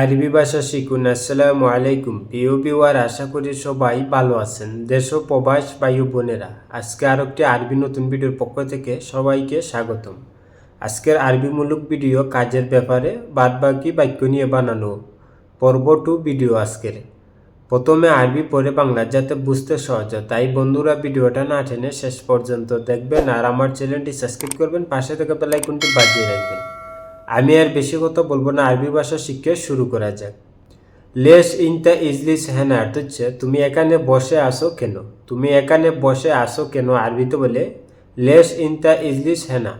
আরবি ভাষা শিখুন। আসসালামু আলাইকুম। প্রিয় বিওয়ার আশা করি সবাই ভালো আছেন। দেশ ও প্রবাস বায়ু বোনেরা, আজকে আর একটি আরবি নতুন ভিডিওর পক্ষ থেকে সবাইকে স্বাগতম। আজকের আরবিমূলক ভিডিও কাজের ব্যাপারে বাদবাকি বাক্য নিয়ে বানানো পর্ব টু ভিডিও আজকের। প্রথমে আরবি পরে বাংলা যাতে বুঝতে সহজ তাই বন্ধুরা, ভিডিওটা না টেনে শেষ পর্যন্ত দেখবেন আর আমার চ্যানেলটি সাবস্ক্রাইব করবেন, পাশে থেকে বেলাইকনটি বাজিয়ে রাখবেন। আমি আর বেশি কথা বলব না, আরবি ভাষা শিখে শুরু করা যাক। লেস ইনটা ইজলিস হ্যানা অর্থ হচ্ছে তুমি এখানে বসে আসো কেন? তুমি এখানে বসে আসো কেন আরবিতে বলে? লেস ইনটা ইজলিস হ্যানা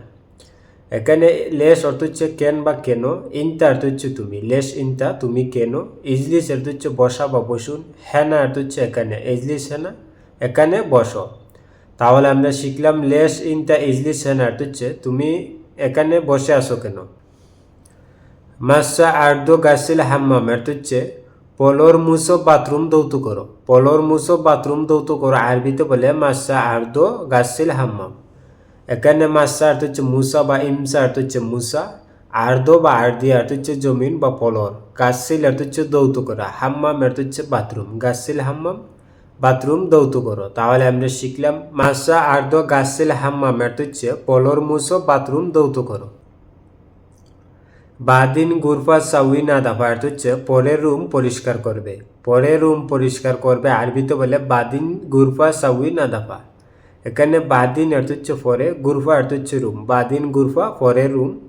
এখানে লেস অর্থ হচ্ছে কেন বা কেন ইনটা অর্থ হচ্ছে তুমি। লেস ইনটা তুমি কেন? ইজলিস অর্থ হচ্ছে বসা বা বসুন। হ্যানা অর্থ হচ্ছে এখানে ইজলিস হ্যানা এখানে বসো। তাহলে আমরা শিখলাম লেস ইনটা ইজলিস হ্যানা অর্থ হচ্ছে তুমি এখানে বসে আসো কেন? মাসা আর্দো গাছিল হাম্মাম এর হচ্ছে পলর মুসো বাথরুম দৌত করো। পলর মুসো বাথরুম দৌত করো, আরবিতে বলে মাসা আর্দো গাছিল হাম্মাম এখানে মাসা অর্থ হচ্ছে মুসা বা ইমসা অর্থ হচ্ছে মুসা, আর্দো বা আর্দি অর্থ হচ্ছে জমিন বা পলর। গাছিল অর্থ হচ্ছে দৌত করা হাম্মাম অর্থ হচ্ছে বাথরুম। গাছিল হাম্মাম বাথরুম দৌত করো। তাহলে আমরা শিখলাম, মাসা আর্দো গাছিল হাম্মাম অর্থ হচ্ছে পলর মুসো বাথরুম দৌত করো। বাদিন গুরফা সাউই না দাফা অর্থ হচ্ছে পরের রুম পরিষ্কার করবে। পরের রুম পরিষ্কার করবে আরবিতে বলে বাদিন গুরফা সাউই না দাফা। এখানে বাদিন অর্থ হচ্ছে পরে, গুরফা অর্থ হচ্ছে রুম। বাদিন গুরফা পরের রুম।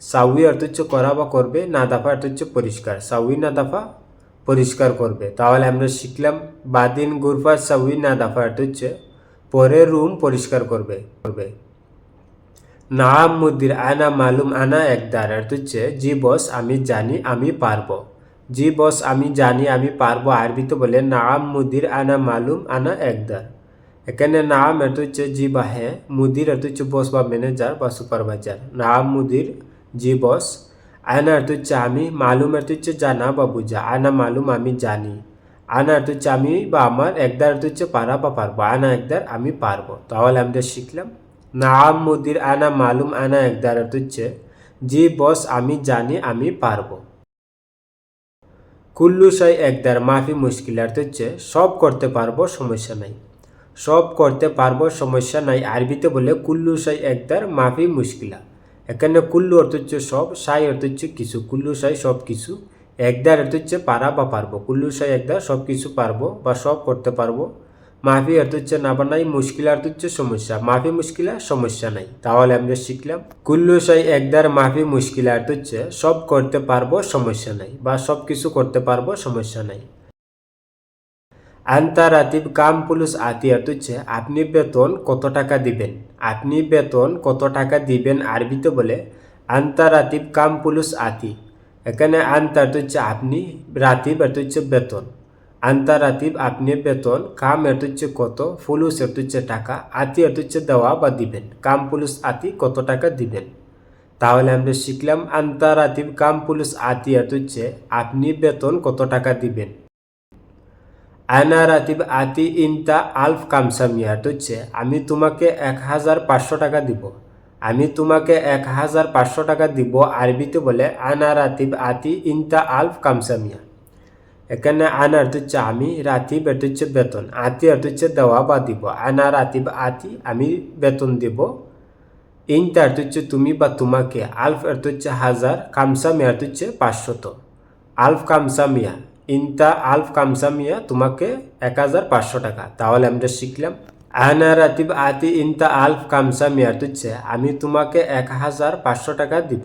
সাউই অর্থ হচ্ছে করা বা করবে, না দাফা অর্থ হচ্ছে পরিষ্কার। সাউই না দাফা পরিষ্কার করবে। তাহলে আমরা শিখলাম বাদিন গুরফা সাউই না দাফা অর্থ হচ্ছে পরের রুম পরিষ্কার করবে। করবে। নাম মুদির আনা মালুম আনা একদার অর্থ হচ্ছে জি বস, আমি জানি, আমি পারব। জি বস, আমি জানি, আমি পারব। আরবিতে বলে, নাম মুদির আনা মালুম আনা একদার এখানে নাম অর্থ হচ্ছে জি বা হ্যাঁ। মুদির অর্থ হচ্ছে বস বা ম্যানেজার বা সুপারভাইজার। নাম মুদির, জি বস। আনা অর্থ হচ্ছে আমি। মালুম অর্থ হচ্ছে জানা বা বুঝা। আনা মালুম, আমি জানি। আনা অর্থ হচ্ছে আমি বা আমার। একদার অর্থ হচ্ছে পারা বা পারব। আনা একদার আমি পারব। তাহলে আমরা শিখলাম নাম মুদির আনা মালুম আনা একদার হচ্ছে জি বস আমি জানি আমি পারব। কুল্লু সাই একদার মাফি মুশকিল অর্থ হচ্ছে সব করতে পারব সমস্যা নাই। সব করতে পারব সমস্যা নাই, আরবিতে বলে কুল্লু সাই একদার মাফি মুশকিলা। এখানে কুল্লু অর্থ হচ্ছে সব, সাই অর্থ হচ্ছে কিছু, কুল্লু সাই সব কিছু। একদার অর্থ হচ্ছে পারা বা পারব, কুল্লু সাই একদার সব কিছু পারব বা সব করতে পারব। মাফি অর্থ হচ্ছে না বানাই মুশকিল অর্থ সমস্যা। মাফি মুশকিলা সমস্যা নাই। তাহলে আমরা শিখলাম, কুল্লু সাই একদার মাফি মুশকিল অর্থ সব করতে পারব সমস্যা নাই বা সব কিছু করতে পারব সমস্যা নাই। আন্তারাতিব কাম পুলিশ আতি অর্থ আপনি বেতন কত টাকা দিবেন? আপনি বেতন কত টাকা দিবেন আরবিতে বলে আন্তারাতিব কাম পুলিশ আতি। এখানে আন্তা অর্থ হচ্ছে আপনি রাতিব অর্থ হচ্ছে বেতন। আন্তারাতিব আপনি বেতন, কাম এর হচ্ছে কত ফুলুস এর হচ্ছে টাকা, আতি এর হচ্ছে দেওয়া বা দিবেন, কাম পুলুস আতি কত টাকা দিবেন? তাহলে আমরা শিখলাম আন্তারাতিব কাম পুলুস আতি এর হচ্ছে আপনি বেতন কত টাকা দিবেন? আয়না রাতিব আতি ইনতা আলফ কামসামিয়া হচ্ছে আমি তোমাকে এক হাজার পাঁচশো টাকা দিব। আমি তোমাকে এক হাজার পাঁচশো টাকা দিব আরবিতে বলে আয়না রাতিব আতি ইনতা আলফ কামসামিয়া এখানে আনা অর্থ হচ্ছে আমি রাতিব অর্থ হচ্ছে বেতন আতি অর্থ হচ্ছে দেওয়া বা দিব আনা রাতিব আতি আমি বেতন দিব ইনটা অর্থ হচ্ছে তুমি বা তোমাকে আলফ অর্থ হচ্ছে হাজার কামসামিয়া অর্থ হচ্ছে পাঁচশত আলফ কামসামিয়া ইনটা আলফ কামসামিয়া তোমাকে এক হাজার পাঁচশো টাকা তাহলে আমরা শিখলাম আনা রাতিব আতি ইনতা আলফ কামসামিয়া অর্থ হচ্ছে আমি তোমাকে এক হাজার পাঁচশো টাকা দিব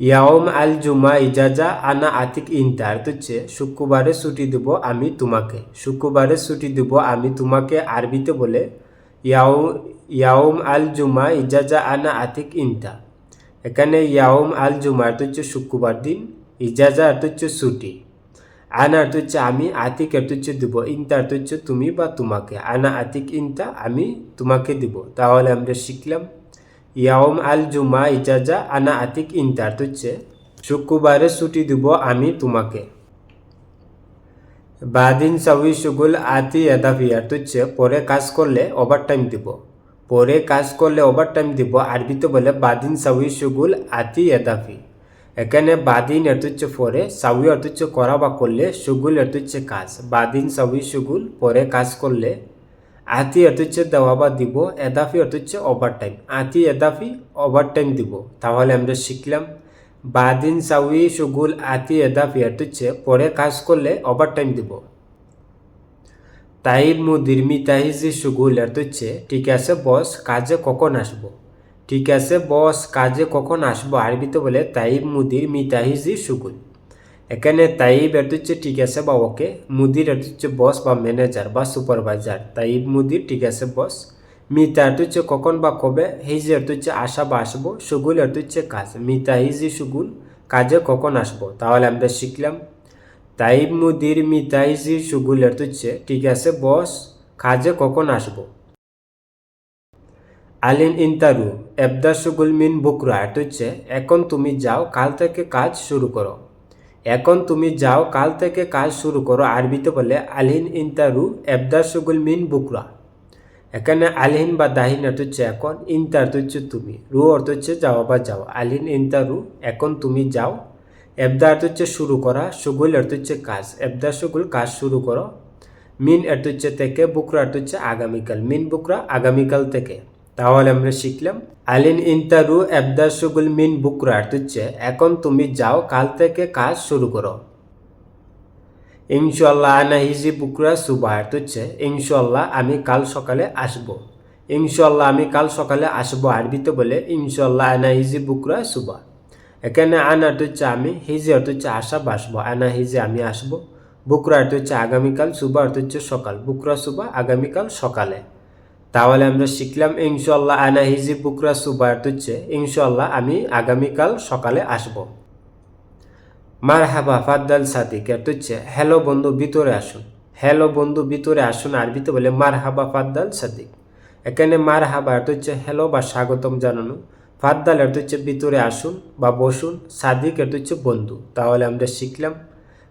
ইয়াওম আল জুমা ইজাজা আনা আতিক ইন্তার হচ্ছে শুক্রবারে ছুটি দেব আমি তোমাকে। শুক্রবারে ছুটি দেব আমি তোমাকে আরবিতে বলে, ইয়াও, ইয়াওম আল জুমা ইজাজা আনা আতিক ইন্তা এখানে ইয়াওম আল জুমা অর্থ হচ্ছে শুক্রবার দিন ইজাজা অর্থ হচ্ছে ছুটি। আনা অর্থ হচ্ছে আমি আতিক অর্থ হচ্ছে দেবো ইন্তা অর্থ হচ্ছে তুমি বা তোমাকে। আনা আতিক ইন্তা আমি তোমাকে দিব। তাহলে আমরা শিখলাম ইয়াওম আল জুমা ইজাজা আনা আতিক ইন্টার হচ্ছে শুক্রবারে ছুটি দিব আমি তোমাকে। বাদিন সাউই সুগুল আতি এদাফিয়ার হচ্ছে, পরে কাজ করলে ওভার টাইম দিব। পরে কাজ করলে ওভার টাইম দিব আরবিতে বলে বাদিন সাউই সুগুল আতি এদাফি এখানে বাদিন এর হচ্ছে পরে, সাউই অর্থ করা বা করলে সুগুল এর হচ্ছে কাজ। বাদিন সাউই সুগুল পরে কাজ করলে আতি এর হচ্ছে দেওয়া বা দিব, এদাফি অর্থ হচ্ছে ওভার টাইম আতি এদাফি ওভার টাইম দিব। তাহলে আমরা শিখলাম, বাদিন সাউই সুগুল আতি এদাফি এর হচ্ছে পরে কাজ করলে ওভার টাইম দিব। তাইব মুদির মিতাহিজি সুগুল এর হচ্ছে ঠিক আছে বস, কাজে কখন আসব? ঠিক আছে বস, কাজে কখন আসব? আরবিতে বলে তাইব মুদির মিতাহিজি সুগুল। এখানে তাইব এর হচ্ছে ঠিক আছে বা ওকে, মুদির এর হচ্ছে বস বা ম্যানেজার বা সুপারভাইজার তাইব, মুদির ঠিক আছে বস মিতা এর হচ্ছে কখন বা কবে হিজি এর হচ্ছে আসা বা আসব। সুগুল এর হচ্ছে কাজ, মিতা হিজি সুগুল কাজে কখন আসব, তাহলে আমরা শিখলাম। তাইব, মুদির, মিতা হিজি সুগুল এর হচ্ছে ঠিক আছে বস কাজে কখন আসব। আলিন ইন্টারু এবদা সুগুল মিন বুকরা এটা হচ্ছে এখন তুমি যাও, কাল থেকে কাজ শুরু করো। এখন তুমি যাও, কাল থেকে কাজ শুরু করো। আরবিতে বলে, আলহিন ইন্টারু এবদা সুগুল মিন বুকরা। এখানে আলহিন বা দাহিন অর্থ হচ্ছে এখন ইন্টার তো হচ্ছে তুমি। রু অর্থ হচ্ছে যাওয়া বা যাও। আলহিন ইন্টারু এখন তুমি যাও। এবদা অর্থ হচ্ছে শুরু করা। সুগুল অর্থ হচ্ছে কাজ। এবদা সুগুল কাজ শুরু করো। মিন অর্থ হচ্ছে থেকে। বুকরা অর্থ হচ্ছে আগামীকাল। মিন বুকরা আগামীকাল থেকে। তাহলে আমরা শিখলাম। আলিন ইন্টারু এবদা সুগুল মিন বুকরা হচ্ছে এখন তুমি যাও কাল থেকে কাজ শুরু করো। ইনশাল্লাহ আনা হিজি বুকরা সুবাহ হচ্ছে ইনশাল্লাহ আমি কাল সকালে আসব। ইনশাল্লাহ আমি কাল সকালে আসব আরবিতে বলে ইনশাল্লাহ আনা হিজি বুকরা সুবাহ এখানে আনা হচ্ছে আমি, হিজি অর্থ হচ্ছে আসা বাসবো, আনা হিজি আমি আসব। বুকরা অর্থ হচ্ছে আগামীকাল সুবা অর্থ হচ্ছে সকাল, বুকরা সুবা আগামীকাল সকালে। তাহলে আমরা শিখলাম ইনশাল্লাহ আনা হিজি বুকরা সুবা অর্থ হচ্ছে ইনশাল্লাহ আমি আগামীকাল সকালে আসব। মার হাবা ফাদ্দাল সাদিক অর্থ হচ্ছে, হ্যালো বন্ধু, ভিতরে আসুন। হ্যালো বন্ধু, ভিতরে আসুন। আরবিতে বলে মার হাবা ফাদ্দাল সাদিক। এখানে মার হাবা হচ্ছে, হ্যালো বা স্বাগতম জানানো। ফাদ্দাল অর্থ হচ্ছে, ভিতরে আসুন বা বসুন। সাদিক অর্থ হচ্ছে, বন্ধু। তাহলে আমরা শিখলাম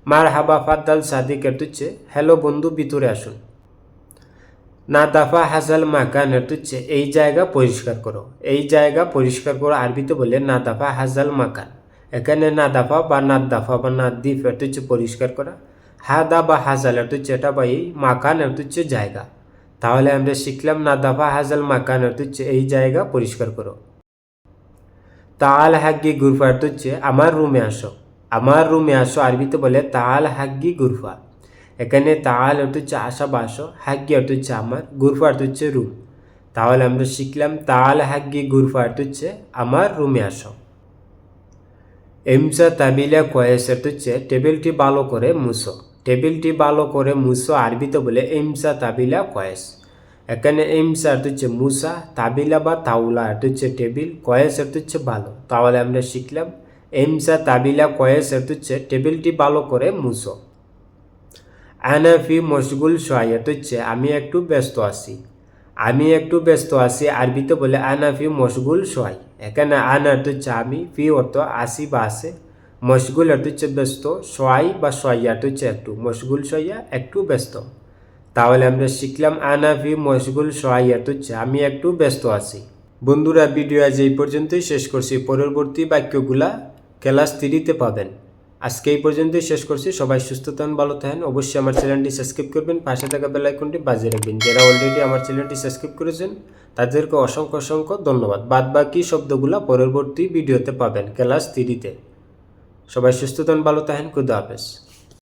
মার হাবা ফাদ্দাল সাদিক অর্থ হচ্ছে, হ্যালো বন্ধু, ভিতরে আসুন। না দাফা হাজাল মাকান হচ্ছে এই জায়গা পরিষ্কার করো। এই জায়গা পরিষ্কার করো, আরবিতে বলে না দাফা হাজাল মাকান এখানে না দাফা বা না দাফা বা না দ্বীপ অর্থ হচ্ছে পরিষ্কার করা। হাদা বা হাজাল অর্থ হচ্ছে এটা বা এই মাকান অর্থ হচ্ছে জায়গা। তাহলে আমরা শিখলাম না দাফা হাজাল মাকান অর্থ হচ্ছে এই জায়গা পরিষ্কার করো। তাল হাগ্গি গুরফা অর্থ হচ্ছে আমার রুমে আসো। আমার রুমে আসো, আরবিতে বলে তাল হাগ্গি গুরফা। এখানে তাল অর্থ হচ্ছে আসা বাসো, হাগ্গি অর্থ হচ্ছে আমার গুরফা অর্থ হচ্ছে রুম। তাহলে আমরা শিখলাম তাল, হাগ্গি গুরফা অর্থ হচ্ছে আমার রুমে আসো। এমসা, তাবিলা কয়েস অর্থ হচ্ছে টেবিলটি ভালো করে মুসো টেবিলটি ভালো করে মুছো আরবিতে বলে এমসা, তাবিলা, কয়েস। এখানে এমসা অর্থ হচ্ছে মুসা তাবিলা বা তাউলা অর্থ হচ্ছে টেবিল, কয়েস অর্থ হচ্ছে ভালো। তাহলে আমরা শিখলাম এমসা, তাবিলা, কয়েস অর্থ হচ্ছে টেবিলটি ভালো করে মুছো। আনাফি মশগুল সোয়াইয়াত হচ্ছে, আমি একটু ব্যস্ত আছি। আমি একটু ব্যস্ত আছি, আরবিতে বলে আনাফি মশগুল সোয়াই এখানে আন হচ্ছে, আমি ফি অর্থ আসি বা আছে। মশগুল অর্থ হচ্ছে ব্যস্ত সোয়াই বা অর্থ হচ্ছে একটু। মশগুল সোয়াইয়া একটু ব্যস্ত। তাহলে আমরা শিখলাম আনাফি মশগুল অর্থ হচ্ছে, আমি একটু ব্যস্ত আছি। বন্ধুরা, ভিডিও আজ এই পর্যন্তই শেষ করছি। পরবর্তী বাক্যগুলা ক্লাস থ্রিতে পাবেন। আজকে এই পর্যন্তই শেষ করছি। সবাই সুস্থ থাকুন, ভালো থাকেন। অবশ্যই আমার চ্যানেলটি সাবস্ক্রাইব করবেন। পাশে থাকা বেল আইকনটি বাজিয়ে রাখবেন। যারা অলরেডি আমার চ্যানেলটি সাবস্ক্রাইব করেছেন, তাদেরকে অসংখ্য অসংখ্য ধন্যবাদ। বাদ বাকি শব্দগুলো পরবর্তী ভিডিওতে পাবেন ক্লাস থ্রিতে সবাই সুস্থ থাকুন, ভালো থাকেন। খুদা হাফেজ।